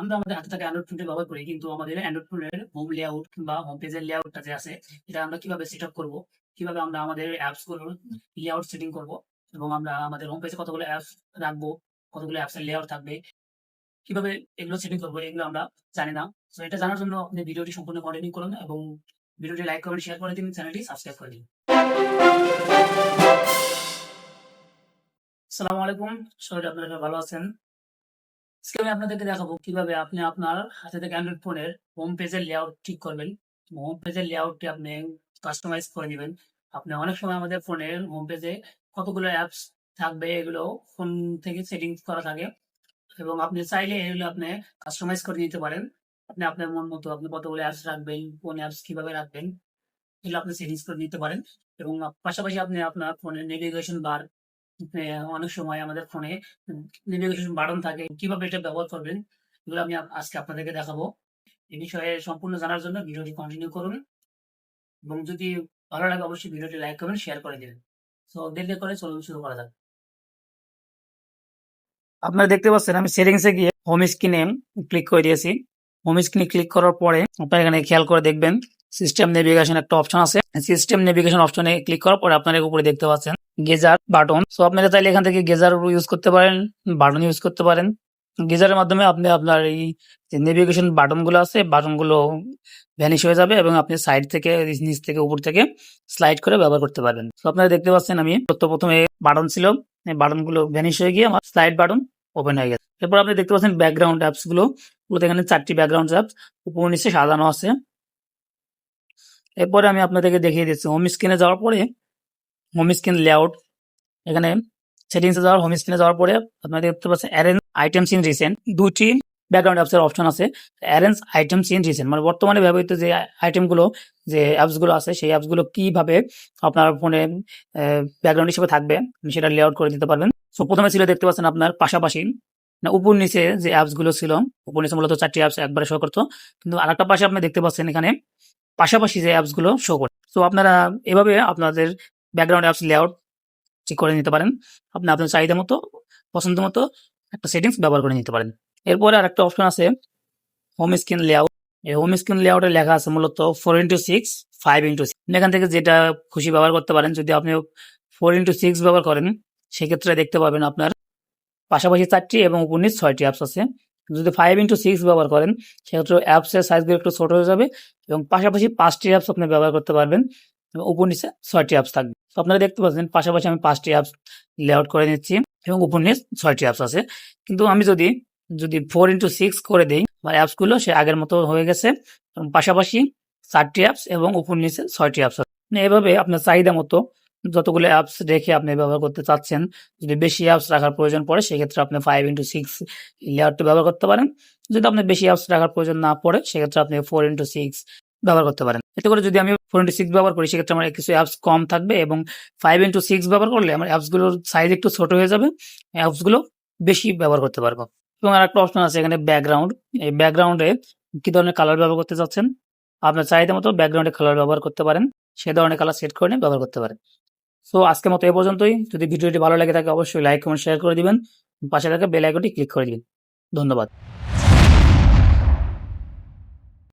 আমরা আমাদের হাতে থাকা অ্যান্ড্রয়েড ফোনটি ব্যবহার করি, কিন্তু আমাদের অ্যান্ড্রয়েড ফোনের হোম লেআউট কিংবা হোম পেজের লেআউটটা যে আছে, এটা আমরা কীভাবে সেট আপ করব? কীভাবে আমরা আমাদের অ্যাপসগুলোর লেআউট সেটিং করব? এবং আমরা আমাদের হোম পেজে কতগুলো অ্যাপস রাখব? কতগুলো অ্যাপস এর লেআউট থাকবে? কীভাবে এগুলো সেটিং করব, এগুলো আমরা জানি না। তো এটা জানার জন্য আপনি ভিডিওটি সম্পূর্ণ কন্টিনিউ করুন এবং ভিডিওটি লাইক কমেন্ট শেয়ার করে দিন, চ্যানেলটি সাবস্ক্রাইব করে দিন। আসসালামু আলাইকুম, সবাই আপনারা ভালো আছেন? আজকে আমি আপনাদেরকে দেখাবো কীভাবে আপনি আপনার হাতে থেকে অ্যান্ড্রয়েড ফোনের হোম পেজের লেআউট ঠিক করবেন। হোম পেজের লেআউটটি আপনি কাস্টমাইজ করে নেবেন। আপনি অনেক সময় আমাদের ফোনের হোম পেজে কতগুলো অ্যাপস থাকবে এগুলো ফোন থেকে সেটিংস করা থাকে এবং আপনি চাইলে এগুলো আপনি কাস্টমাইজ করে নিতে পারেন। আপনি আপনার মন মতো আপনি কতগুলো অ্যাপস রাখবেন, কোন অ্যাপস কীভাবে রাখবেন, এগুলো আপনি সেটিংস করে নিতে পারেন এবং পাশাপাশি আপনি আপনার ফোনের নেভিগেশন বার অনেক সময় আমাদের ফোনে নেভিগেশন বাটন থাকে, কীভাবে এটা ব্যবহার করবেন, এগুলো আমি আজকে আপনাদেরকে দেখাবো। এই বিষয়ে সম্পূর্ণ জানার জন্য ভিডিওটি কন্টিনিউ করুন এবং যদি ভালো লাগে অবশ্যই ভিডিওটি লাইক করবেন শেয়ার করে দেবেন। তো দেরি করে চলুন, শুরু করা যাক। আপনারা দেখতে পাচ্ছেন, আমি সেটিংসে গিয়ে হোম স্ক্রিনে ক্লিক করে দিয়েছি। হোম স্ক্রিনে ক্লিক করার পরে আপনারা এখানে খেয়াল করে দেখবেন সিস্টেম নেভিগেশন একটা অপশন আছে। সিস্টেম নেভিগেশন অপশনে ক্লিক করার পরে আপনারা উপরে দেখতে পাচ্ছেন গেজার বাটন। সো আপনারা চাইলে এখান থেকে গেজার ইউজ করতে পারেন, বাটন ইউজ করতে পারেন। গেজারের মাধ্যমে আপনি আপনার এই যে নেভিগেশন বাটনগুলো আছে বাটনগুলো ভ্যানিশ হয়ে যাবে এবং আপনি সাইড থেকে, নিচ থেকে, উপর থেকে স্লাইড করে ব্যবহার করতে পারবেন। তো আপনারা দেখতে পাচ্ছেন আমি প্রথমে বাটন ছিল, এই বাটনগুলো ভ্যানিশ হয়ে গিয়ে আমার স্লাইড বাটন ওপেন হয়ে গেছে। এরপর আপনি দেখতে পাচ্ছেন ব্যাকগ্রাউন্ড অ্যাপসগুলো, ওগুলোতে এখানে চারটি ব্যাকগ্রাউন্ড অ্যাপস উপর নিচে সাজানো আছে। এরপরে আমি আপনাদেরকে দেখিয়ে দিচ্ছি হোম স্ক্রিনে যাওয়ার পরে হোম স্ক্রিন লেআউট এখানে সেটিংসে যাওয়ার হোম স্ক্রিনে যাওয়ার পরে আপনারা দেখতে পাচ্ছেন অ্যারেঞ্জ আইটেমস ইন রিসেন্ট দুটি ব্যাকগ্রাউন্ড অ্যাপসের অপশন আছে। অ্যারেঞ্জ আইটেমস ইন রিসেন্ট মানে বর্তমানে ব্যবহৃত যে আইটেমগুলো যে অ্যাপসগুলো আছে, সেই অ্যাপসগুলো কীভাবে আপনার ফোনে ব্যাকগ্রাউন্ড হিসেবে থাকবে, আপনি সেটা লেআউট করে দিতে পারবেন। সো প্রথমে ছিল দেখতে পাচ্ছেন আপনার পাশাপাশি, না, উপর নিচে যে অ্যাপসগুলো ছিল, উপর নিচে মূলত চারটি অ্যাপস একবারে শো করতো। কিন্তু আরেকটা পাশে আপনি দেখতে পাচ্ছেন এখানে পাশাপাশি যে অ্যাপসগুলো শো করে। তো আপনারা এভাবে আপনাদের ব্যাকগ্রাউন্ড অ্যাপস লেআউট ঠিক করে নিতে পারেন। আপনি আপনার চাহিদা মতো, পছন্দ মতো একটা সেটিংস ব্যবহার করে নিতে পারেন। এরপরে আর একটা অপশন আছে হোম স্ক্রিন লেআউট এই হোম স্ক্রিন লেআউটে লেখা আছে মূলত four into six five into six এখান থেকে যেটা খুশি ব্যবহার করতে পারেন, যদি আপনি ফোর ইন্টু সিক্স ব্যবহার করেন, সেক্ষেত্রে দেখতে পাবেন আপনার পাশাপাশি চারটি এবং উপর নিচ ছয়টি অ্যাপস আছে। যদি ফাইভ ইন্টু সিক্স ব্যবহার করেন, সেক্ষেত্রে অ্যাপসের সাইজগুলো একটু ছোট হয়ে যাবে এবং পাশাপাশি পাঁচটি অ্যাপস আপনি ব্যবহার করতে পারবেন। উপর নিচে ছয়টি অ্যাপস থাকবে। তো আপনারা দেখতে পাচ্ছেন, পাশাপাশি আমি পাঁচটি অ্যাপস লেআউট করে নিচ্ছি এবং উপর নিচ ছয়টি অ্যাপস আছে। কিন্তু আমি যদি যদি ফোর ইন্টু সিক্স করে দিই, আমার অ্যাপসগুলো সে আগের মতো হয়ে গেছে। এবং পাশাপাশি চারটি অ্যাপস এবং উপর নিচে ছয়টি অ্যাপস আছে। মানে এভাবে আপনার চাহিদা মতো যতগুলো অ্যাপস রেখে আপনি ব্যবহার করতে চাচ্ছেন, যদি বেশি অ্যাপস রাখার প্রয়োজন পড়ে, সেক্ষেত্রে আপনি ফাইভ ইন্টু সিক্স লেআউটটা ব্যবহার করতে পারেন। যদি আপনার বেশি অ্যাপস রাখার প্রয়োজন না পড়ে, সেক্ষেত্রে আপনি ফোর ইন্টু সিক্স ব্যবহার করতে পারেন। এতে করে যদি আমি ফোর ইন্টু সিক্স ব্যবহার করি, সেক্ষেত্রে আমার কিছু অ্যাপস কম থাকবে এবং ফাইভ ইন্টু সিক্স ব্যবহার করলে আমার অ্যাপসগুলোর সাইজ একটু ছোট হয়ে যাবে অ্যাপসগুলো বেশি ব্যবহার করতে পারব। এবং আর একটা অপশন আছে এখানে ব্যাকগ্রাউন্ড এই ব্যাকগ্রাউন্ডে কি ধরনের কালার ব্যবহার করতে চাচ্ছেন? আপনার চাহিদা মতো ব্যাকগ্রাউন্ডে কালার ব্যবহার করতে পারেন। সে ধরনের কালার সেট করে নিয়ে ব্যবহার করতে পারেন। সো আজকের মতো এ পর্যন্তই। যদি ভিডিওটি ভালো লাগে থাকে, অবশ্যই লাইক কমেন্ট শেয়ার করে দিবেন। পাশে থাকা বেল আইকনটি ক্লিক করে দিবেন। ধন্যবাদ।